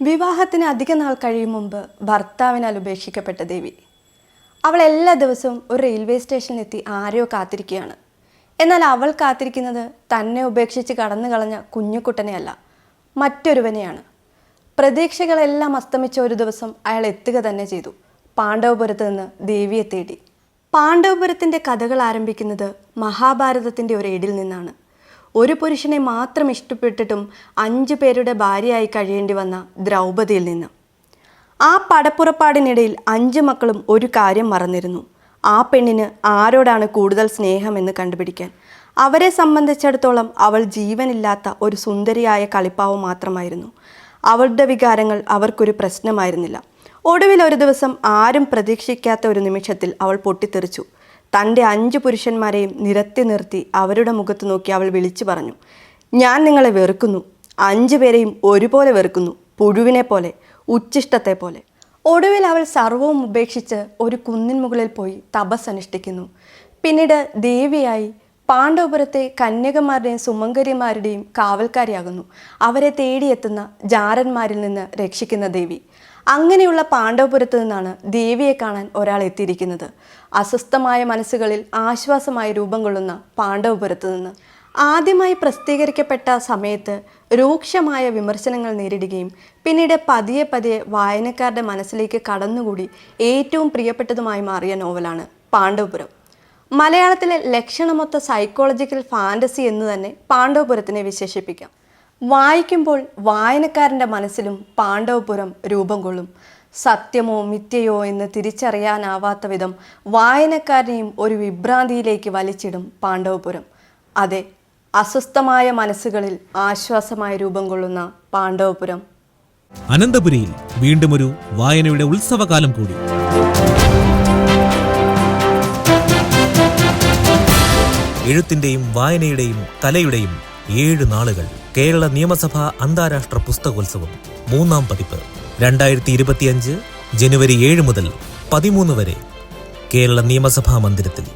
വിവാഹത്തിന് അധിക നാൾ കഴിയും മുമ്പ് ഭർത്താവിനാൽ ഉപേക്ഷിക്കപ്പെട്ട ദേവി. അവൾ എല്ലാ ദിവസവും ഒരു റെയിൽവേ സ്റ്റേഷനിലെത്തി ആരെയോ കാത്തിരിക്കുകയാണ്. എന്നാൽ അവൾ കാത്തിരിക്കുന്നത് തന്നെ ഉപേക്ഷിച്ച് കടന്നു കളഞ്ഞ കുഞ്ഞുകുട്ടനെയല്ല മറ്റൊരുവനെയാണ്. പ്രതീക്ഷകളെല്ലാം അസ്തമിച്ച ഒരു ദിവസം അയാൾ എത്തുക തന്നെ ചെയ്തു. പാണ്ഡവപുരത്ത് നിന്ന് ദേവിയെ തേടി. പാണ്ഡവപുരത്തിന്റെ കഥകൾ ആരംഭിക്കുന്നത് മഹാഭാരതത്തിന്റെ ഒരു ഏടിൽ നിന്നാണ്. ഒരു പുരുഷനെ മാത്രം ഇഷ്ടപ്പെട്ടിട്ടും അഞ്ചു പേരുടെ ഭാര്യയായി കഴിയേണ്ടി വന്ന ദ്രൗപദിയിൽ നിന്ന്. ആ പടപ്പുറപ്പാടിനിടയിൽ അഞ്ച് മക്കളും ഒരു കാര്യം മറന്നിരുന്നു. ആ പെണ്ണിന് ആരോടാണ് കൂടുതൽ സ്നേഹമെന്ന് കണ്ടുപിടിക്കാൻ. അവരെ സംബന്ധിച്ചിടത്തോളം അവൾ ജീവനില്ലാത്ത ഒരു സുന്ദരിയായ കളിപ്പാവ് മാത്രമായിരുന്നു. അവളുടെ വികാരങ്ങൾ അവർക്കൊരു പ്രശ്നമായിരുന്നില്ല. ഒടുവിൽ ഒരു ദിവസം ആരും പ്രതീക്ഷിക്കാത്ത ഒരു നിമിഷത്തിൽ അവൾ പൊട്ടിത്തെറിച്ചു. തന്റെ അഞ്ച് പുരുഷന്മാരെയും നിരത്തി നിർത്തി അവരുടെ മുഖത്ത് നോക്കി അവൾ വിളിച്ചു പറഞ്ഞു ഞാൻ നിങ്ങളെ വെറുക്കുന്നു. അഞ്ചു പേരെയും ഒരുപോലെ വെറുക്കുന്നു. പുഴുവിനെ പോലെ ഉച്ചിഷ്ടത്തെ പോലെ. ഒടുവിൽ അവൾ സർവവും ഉപേക്ഷിച്ച് ഒരു കുന്നിൻ മുകളിൽ പോയി തപസ് അനുഷ്ഠിക്കുന്നു. പിന്നീട് ദേവിയായി പാണ്ഡവപുരത്തെ കന്യകമാരുടെയും സുമങ്കരിമാരുടെയും കാവൽക്കാരിയാകുന്നു. അവരെ തേടിയെത്തുന്ന ജാരന്മാരിൽ നിന്ന് രക്ഷിക്കുന്ന ദേവി. അങ്ങനെയുള്ള പാണ്ഡവപുരത്ത് നിന്നാണ് ദേവിയെ കാണാൻ ഒരാൾ എത്തിയിരിക്കുന്നത്. അസ്വസ്ഥമായ മനസ്സുകളിൽ ആശ്വാസമായി രൂപം കൊള്ളുന്ന പാണ്ഡവപുരത്ത് നിന്ന്. ആദ്യമായി പ്രസിദ്ധീകരിക്കപ്പെട്ട സമയത്ത് രൂക്ഷമായ വിമർശനങ്ങൾ നേരിടുകയും പിന്നീട് പതിയെ പതിയെ വായനക്കാരുടെ മനസ്സിലേക്ക് കടന്നുകൂടി ഏറ്റവും പ്രിയപ്പെട്ടതുമായി മാറിയ നോവലാണ് പാണ്ഡവപുരം. മലയാളത്തിലെ ലക്ഷണമൊത്ത സൈക്കോളജിക്കൽ ഫാന്റസി എന്ന് തന്നെ പാണ്ഡവപുരത്തിനെ വിശേഷിപ്പിക്കാം. വായിക്കുമ്പോൾ വായനക്കാരന്റെ മനസ്സിലും പാണ്ഡവപുരം രൂപം കൊള്ളും. സത്യമോ മിഥ്യയോ എന്ന് തിരിച്ചറിയാനാവാത്ത വിധം വായനക്കാരനെയും ഒരു വിഭ്രാന്തിയിലേക്ക് വലിച്ചിടും പാണ്ഡവപുരം. അതെ അസ്വസ്ഥമായ മനസ്സുകളിൽ ആശ്വാസമായ രൂപം കൊള്ളുന്ന പാണ്ഡവപുരം. അനന്തപുരിയിൽ വീണ്ടും ഒരു വായനയുടെ ഉത്സവകാലം കൂടി. എഴുത്തിന്റെയും വായനയുടെയും കലയുടെയും ഏഴ് നാളുകൾ. കേരള നിയമസഭാ അന്താരാഷ്ട്ര പുസ്തകോത്സവം മൂന്നാം പതിപ്പ് രണ്ടായിരത്തി ഇരുപത്തിയഞ്ച് ജനുവരി ഏഴ് മുതൽ പതിമൂന്ന് വരെ കേരള നിയമസഭാ മന്ദിരത്തിൽ.